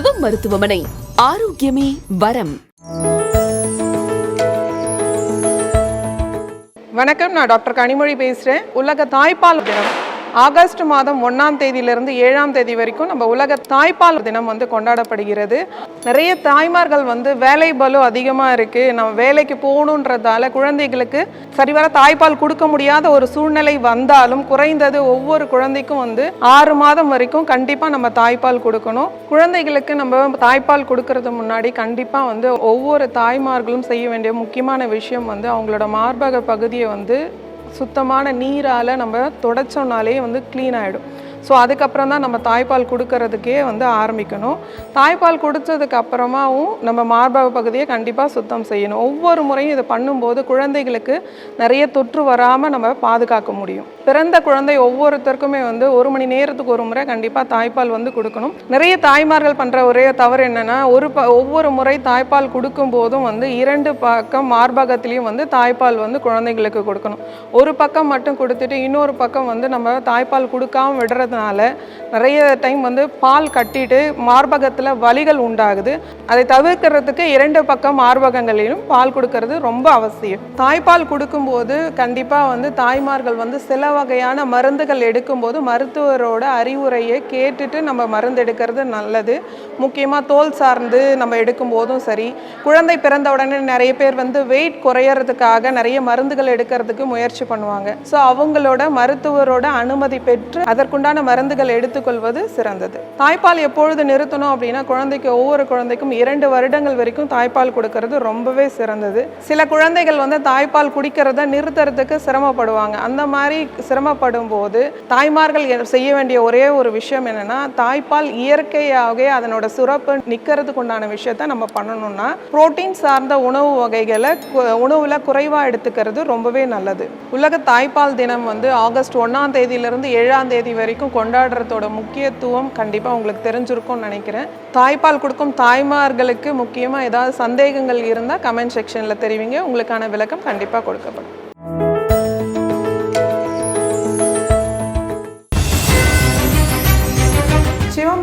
சிவம் மருத்துவமனை. ஆரோக்கியமே வரம். வணக்கம் நான் டாக்டர் கனிமொழி பேசுகிறேன் உலக தாய்ப்பால் தினம். ஆகஸ்ட் மாதம் ஒன்றாம் தேதியிலிருந்து ஏழாம் தேதி வரைக்கும் நம்ம உலக தாய்ப்பால் தினம் வந்து கொண்டாடப்படுகிறது. நிறைய தாய்மார்கள் வந்து வேலை பலு அதிகமாக இருக்குது நம்ம வேலைக்கு போகணுன்றதால குழந்தைகளுக்கு சரிவர தாய்ப்பால் கொடுக்க முடியாத ஒரு சூழ்நிலை வந்தாலும் குறைந்தது ஒவ்வொரு குழந்தைக்கும் வந்து ஆறு மாதம் வரைக்கும் கண்டிப்பாக நம்ம தாய்ப்பால் கொடுக்கணும். குழந்தைகளுக்கு நம்ம தாய்ப்பால் கொடுக்கறது முன்னாடி கண்டிப்பாக வந்து ஒவ்வொரு தாய்மார்களும் செய்ய வேண்டிய முக்கியமான விஷயம் வந்து அவங்களோட மார்பக பகுதியை வந்து சுத்தமான நீரால் நம்ம தொடச்சோன்னாலே வந்து க்ளீன் ஆகிடும் ஸோ அதுக்கப்புறம் தான் நம்ம தாய்ப்பால் கொடுக்கறதுக்கே வந்து ஆரம்பிக்கணும். தாய்ப்பால் கொடுத்ததுக்கு அப்புறமாவும் நம்ம மார்பக பகுதியை கண்டிப்பாக சுத்தம் செய்யணும். ஒவ்வொரு முறையும் இதை பண்ணும்போது குழந்தைகளுக்கு நிறைய தொற்று வராமல் நம்ம பாதுகாக்க முடியும். பிறந்த குழந்தை ஒவ்வொருத்தருக்குமே வந்து ஒரு மணி நேரத்துக்கு ஒரு முறை கண்டிப்பாக தாய்ப்பால் வந்து கொடுக்கணும். நிறைய தாய்மார்கள் பண்ணுற ஒரே தவறு என்னென்னா ஒரு ப ஒவ்வொரு முறை தாய்ப்பால் கொடுக்கும் போதும் வந்து இரண்டு பக்கம் மார்பகத்திலையும் வந்து தாய்ப்பால் வந்து குழந்தைங்களுக்கு கொடுக்கணும். ஒரு பக்கம் மட்டும் கொடுத்துட்டு இன்னொரு பக்கம் வந்து நம்ம தாய்ப்பால் கொடுக்காம விடுறதுனால நிறைய டைம் வந்து பால் கட்டிட்டு மார்பகத்தில் வலிகள் உண்டாகுது. அதை தவிர்க்கிறதுக்கு இரண்டு பக்கம் மார்பகங்களிலும் பால் கொடுக்கறது ரொம்ப அவசியம். தாய்ப்பால் கொடுக்கும்போது கண்டிப்பாக வந்து தாய்மார்கள் வந்து சில வகையான மருந்துகள் எடுக்கும்போது மருத்துவரோட அறிவுரையை கேட்டுட்டு நம்ம மருந்து எடுக்கிறது நல்லது. முக்கியமாக தோல் சார்ந்து நம்ம எடுக்கும்போதும் சரி. குழந்தை பிறந்த உடனே நிறைய பேர் வந்து வெயிட் குறையறதுக்காக நிறைய மருந்துகள் எடுக்கிறதுக்கு முயற்சி பண்ணுவாங்க. ஸோ அவங்களோட மருத்துவரோட அனுமதி பெற்று அதற்குண்டான மருந்துகள் எடுத்துக்கொள்வது சிறந்தது. தாய்ப்பால் எப்பொழுது நிறுத்தணும் அப்படின்னா குழந்தைக்கு ஒவ்வொரு குழந்தைக்கும் இரண்டு வருடங்கள் வரைக்கும் தாய்ப்பால் கொடுக்கறது ரொம்பவே சிறந்தது. சில குழந்தைகள் வந்து தாய்ப்பால் குடிக்கிறத நிறுத்துறதுக்கு சிரமப்படுவாங்க. அந்த மாதிரி சிரமப்படும் போது தாய்மார்கள் செய்ய வேண்டிய ஒரே ஒரு விஷயம் என்னன்னா தாய்ப்பால் இயற்கையாகவே அதனோட சுரப்பு நிற்கிறதுக்கு உண்டான விஷயத்த நம்ம பண்ணணும்னா புரோட்டீன் சார்ந்த உணவு வகைகளை உணவில் உணவுல குறைவா எடுத்துக்கிறது ரொம்பவே நல்லது. உலக தாய்ப்பால் தினம் வந்து ஆகஸ்ட் ஒன்றாம் தேதியிலிருந்து ஏழாம் தேதி வரைக்கும் கொண்டாடுறதோட முக்கியத்துவம் கண்டிப்பாக உங்களுக்கு தெரிஞ்சிருக்கும்னு நினைக்கிறேன். தாய்ப்பால் கொடுக்கும் தாய்மார்களுக்கு முக்கியமாக ஏதாவது சந்தேகங்கள் இருந்தால் கமெண்ட் செக்ஷனில் தெரிவிங்க. உங்களுக்கான விளக்கம் கண்டிப்பாக கொடுக்கப்படும்.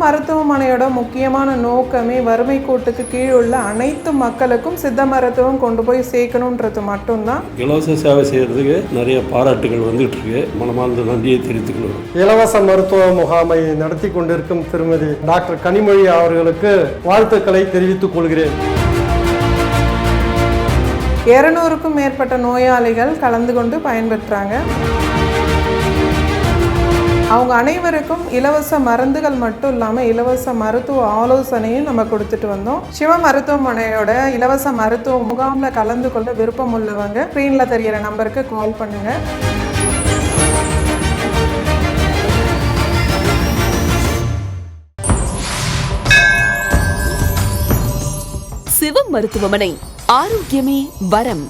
மருத்துவமனையோட முக்கியமான நோக்கமே வறுமை கோட்டுக்கு கீழ் உள்ள அனைத்து மக்களுக்கும் சித்த மருத்துவம் கொண்டு போய் சேர்க்கணுன்றது மட்டும்தான். இலவச சேவை செய்கிறதுக்கு நிறைய பாராட்டுகள் வந்துட்டு இருக்கு மனமார்ந்த நன்றியை தெரிவித்துக்கணும் இலவச மருத்துவ முகாமை நடத்தி கொண்டிருக்கும் திருமதி டாக்டர் கனிமொழி அவர்களுக்கு வாழ்த்துக்களை தெரிவித்துக் கொள்கிறேன். இருநூறுக்கும் மேற்பட்ட நோயாளிகள் கலந்து கொண்டு பயன்பெற்றாங்க. அவங்க அனைவருக்கும் இலவச மருந்துகள் மட்டும் இல்லாமல் இலவச மருத்துவ ஆலோசனையும் நம்ம கொடுத்துட்டு வந்தோம். சிவ மருத்துவமனையோட இலவச மருத்துவ முகாமில் கலந்து கொள்ள விருப்பம் உள்ளவங்க ஸ்க்ரீனில் தெரிகிற நம்பருக்கு கால் பண்ணுங்க. சிவம் மருத்துவமனை. ஆரோக்கியமே வரம்.